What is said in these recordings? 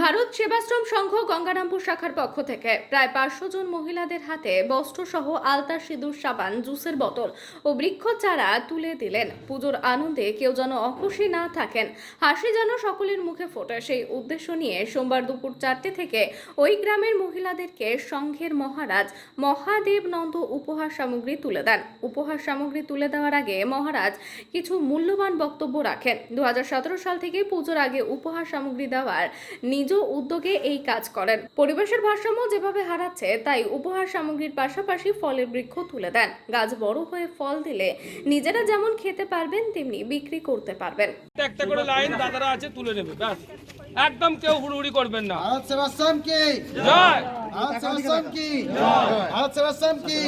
ভারত সেবাশ্রম সংঘ গঙ্গারামপুর শাখার পক্ষ থেকে প্রায় পাঁচশো জন মহিলাদের হাতে বস্ত্রসহ আলতা সিঁদুর, সাবান, জুসের বোতল ও বৃক্ষ চারা তুলে দিলেন। পুজোর আনন্দে কেউ যেন অখুশি না থাকেন। হাসি যেন সকলের মুখে ফোটে। সেই উদ্দেশ্য নিয়ে সোমবার দুপুর চারটে থেকে ওই গ্রামের মহিলাদেরকে সংঘের মহারাজ মহাদেব নন্দ উপহার সামগ্রী তুলে দেন। উপহার সামগ্রী তুলে দেওয়ার আগে মহারাজ কিছু মূল্যবান বক্তব্য রাখেন। দু হাজার সতেরো সাল থেকে পুজোর আগে উপহার সামগ্রী দেওয়ার নিজ উদ্যোগে এই কাজ করেন। পরিবেশের ভারসাম্য যেভাবে হারাচ্ছে তাই উপহার সামগ্রীর পাশাপাশি ফলের বৃক্ষ তুলে দেন। গাছ বড় হয়ে ফল দিলে নিজেরা যেমন খেতে পারবেন তেমনি বিক্রি করতে পারবেন। একটা একটা করে লাইন দাদারা আছে তুলে নেবে ব্যাস। একদম কেউ হুড়ুহুড়ি করবেন না। ভারত সেবাশ্রম কি? জয়! ভারত সেবাশ্রম কি? ভারত সেবাশ্রম কি?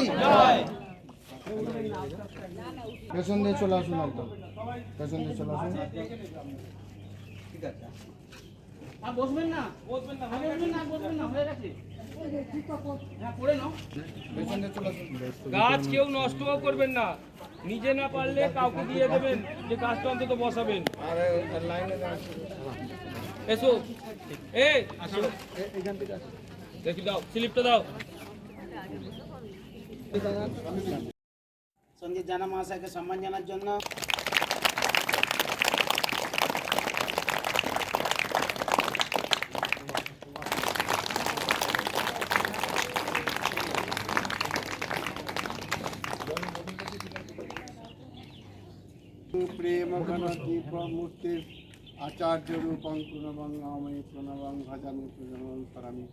পেছন দিয়ে চলে আসুন একদম। পেছন দিয়ে চলে আসুন। আসুন। গাছ কেউ নষ্টও করবেন না। নিজে না পারলে কাউকে দিয়ে দেবেন যে গাছটা অন্তত বসাবেন। আর লাইনে এসো। এই দেখি দাও স্লিপটা দাও। সঞ্জিত জানা মহাশয়কে সম্মান জানার জন্য প্রেম মূর্তির আচার্য রূপং প্রণবঙ্গামী প্রণবং ভজামি প্রণবং করামি।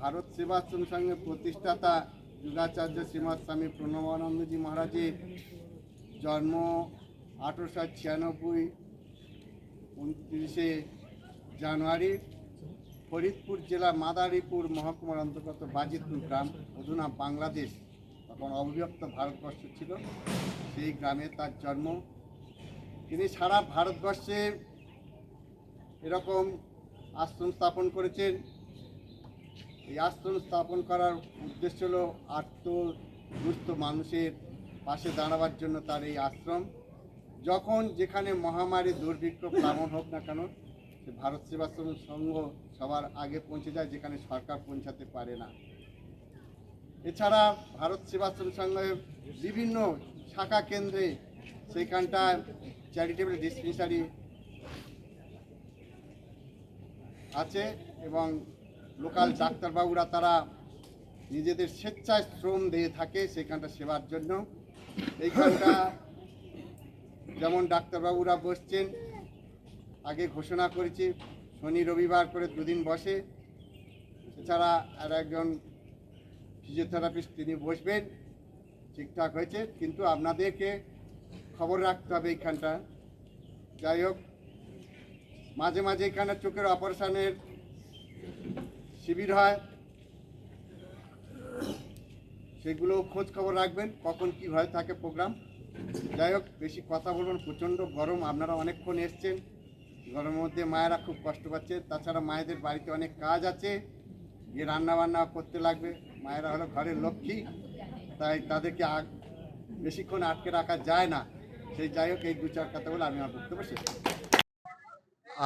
ভারত সেবাশ্রম সংঘের প্রতিষ্ঠাতা যুগাচার্য শ্রীমৎ স্বামী প্রণবানন্দজি মহারাজের জন্ম আঠেরোশো ছিয়ানব্বই উনত্রিশে জানুয়ারি ফরিদপুর জেলা মাদারীপুর মহকুমার অন্তর্গত বাজিতপুর গ্রাম অধুনা বাংলাদেশ। তখন অবিভক্ত ভারতবর্ষ ছিল। সেই গ্রামে তার জন্ম তিনি সারা ভারতবর্ষে এরকম আশ্রম স্থাপন করেছেন। এই আশ্রম স্থাপন করার উদ্দেশ্য হলো আত্ম দুস্থ মানুষের পাশে দাঁড়াবার জন্য তার এই আশ্রম। যখন যেখানে মহামারী দুর্ভিক্ষ প্লাবন হোক না কেন ভারত সেবাশ্রম সংঘ সবার আগে পৌঁছে যায়, যেখানে সরকার পৌঁছাতে পারে না। এছাড়া ভারত সেবাশ্রম সংঘের বিভিন্ন শাখা কেন্দ্রে সেইখানটায় চ্যারিটেবল ডিসপেন্সারি আছে এবং লোকাল ডাক্তারবাবুরা তারা নিজেদের স্বেচ্ছায় শ্রম দিয়ে থাকে সেখানটা সেবার জন্য। এইখানটা যেমন ডাক্তারবাবুরা বসছেন, আগে ঘোষণা করেছি, শনি রবিবার করে দুদিন বসে। এছাড়া আর একজন ফিজিওথেরাপিস্ট তিনি বসবেন, ঠিকঠাক হয়েছে। কিন্তু আপনাদেরকে খবর রাখতে হবে এইখানটা। যাই হোক, মাঝে মাঝে এখানে চোখের অপারেশনের শিবির হয়। সেগুলো খোঁজ খবর রাখবেন, কখন কি হয় থাকে প্রোগ্রাম। যাই হোক, বেশি কথা বলবেন প্রচণ্ড গরম, আপনারা অনেকক্ষণ এসছেন। গরমের মধ্যে মায়েরা খুব কষ্ট পাচ্ছে, তাছাড়া মায়েদের বাড়িতে অনেক কাজ আছে, গিয়ে রান্না বান্না করতে লাগবে। মায়েরা হলো ঘরের লক্ষ্মী, তাই তাদেরকে বেশিক্ষণ আটকে রাখা যায় না। সেই যাই হোক, এই দু চার কথা বলে আমি আমার বক্তব্য শেষ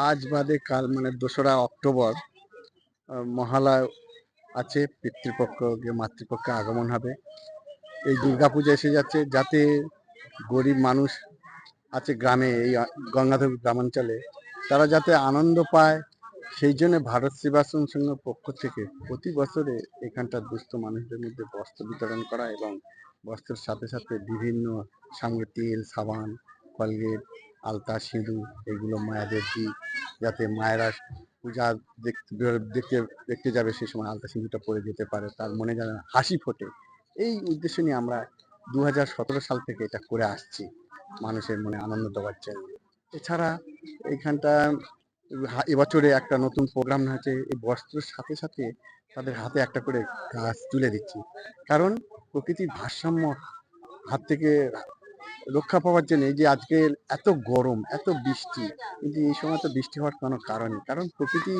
আজ বাদে কাল মানে দোসরা অক্টোবর মহালয় আছে পিতৃপক্ষ মাতৃপক্ষে আগমন হবে। এই দুর্গাপূজা এসে যাচ্ছে যাতে গরিব মানুষ আছে গ্রামে, এই গঙ্গাধর গ্রামাঞ্চলে। তারা যাতে আনন্দ পায়, সেই জন্য ভারত সেবাশ্রম সংঘ পক্ষ থেকে প্রতি বছরে এখানকার দুস্থ মানুষদের মধ্যে বস্ত্র বিতরণ করা এবং বস্ত্রের সাথে সাথে বিভিন্ন সামগ্রী তেল, সাবান, কলগেট, আলতা, সিঁদুর এগুলো মায়েদের দিই যাতে মায়েরা পূজা দেখতে দেখতে দেখতে যাবে সেই সময় আলতা, সিঁদুরটা পরে যেতে পারে, তার মনে যেন হাসি ফোটে। এই উদ্দেশ্য নিয়ে আমরা দু হাজার সতেরো সাল থেকে এটা করে আসছি, মানুষের মনে আনন্দ দেওয়ার জন্য। এছাড়া এইখানটা এবছরে একটা নতুন প্রোগ্রাম হয়েছে এই বস্ত্রের সাথে সাথে তাদের হাতে একটা করে গাছ তুলে দিচ্ছি। কারণ প্রকৃতির ভারসাম্য হাত থেকে রক্ষা পাওয়ার জন্য যে আজকে এত গরম, এত বৃষ্টি কিন্তু এই সময় তো বৃষ্টি হওয়ার কোনো কারণই, কারণ প্রকৃতি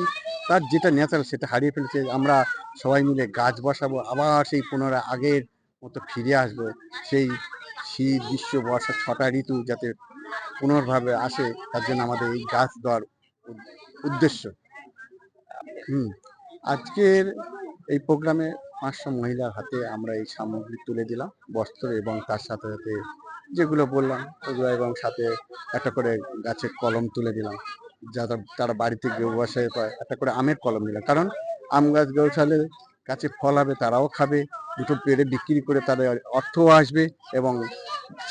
তার যেটা ন্যাচারাল সেটা হারিয়ে ফেলেছে, আমরা সবাই মিলে গাছ বসাবো, আবার সেই পুনরায় আগের মতো ফিরে আসব, সেই শীত, গ্রীষ্ম, বর্ষা, ছটা ঋতু যাতে পুনর্ভাবে আসে, তার জন্য আমাদের এই গাছ দেওয়ার উদ্দেশ্য। হুম, আজকের এই প্রোগ্রামে পাঁচশো মহিলার হাতে আমরা এই সামগ্রী তুলে দিলাম, বস্ত্র এবং তার সাথে সাথে যেগুলো বললাম, ওগুলো এবং সাথে একটা করে গাছের কলম তুলে দিলাম। যারা, তারা বাড়িতে ব্যবসায় পায় একটা করে আমের কলম দিলাম কারণ আম গাছ গৌছালে গাছে ফল হবে, তারাও খাবে, দুটো পেড়ে বিক্রি করে তাদের অর্থও আসবে এবং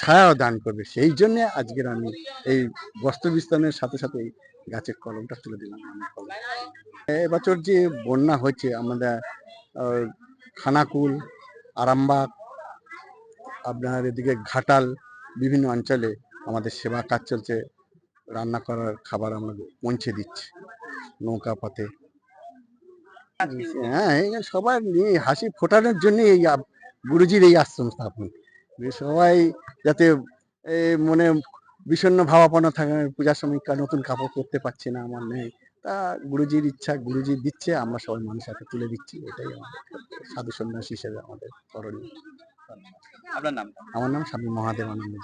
ছায়াও দান করবে। সেই জন্য আজকের আমি এই বস্ত্র বিস্তারের সাথে সাথে এই গাছের কলমটা তুলে দিলাম। আমের কলম। এবছর যে বন্যা হয়েছে, আমাদের খানাকুল, আরামবাগ, আপনার এদিকে ঘাটাল, বিভিন্ন অঞ্চলে আমাদের সেবা কাজ চলছে। রান্না করার খাবার আমরা পৌঁছে দিচ্ছি নৌকা পথে। হ্যাঁ সবার নিয়ে হাসি ফোটানোর জন্য এই গুরুজির এই আশ্রম স্থাপন। সবাই যাতে মনে বিষণ্ণ ভাবাপন্ন থাকে, পূজার সময় নতুন কাপড় পরতে পারছে না, আমার নেই তা গুরুজির ইচ্ছা গুরুজি দিচ্ছে আমরা সবাই মানুষ হাতে তুলে দিচ্ছি এটাই আমাদের সাধু সন্ন্যাস হিসেবে আমাদের করণীয়। আপনার নাম? আমার নাম স্বামী মহাদেব আনন্দ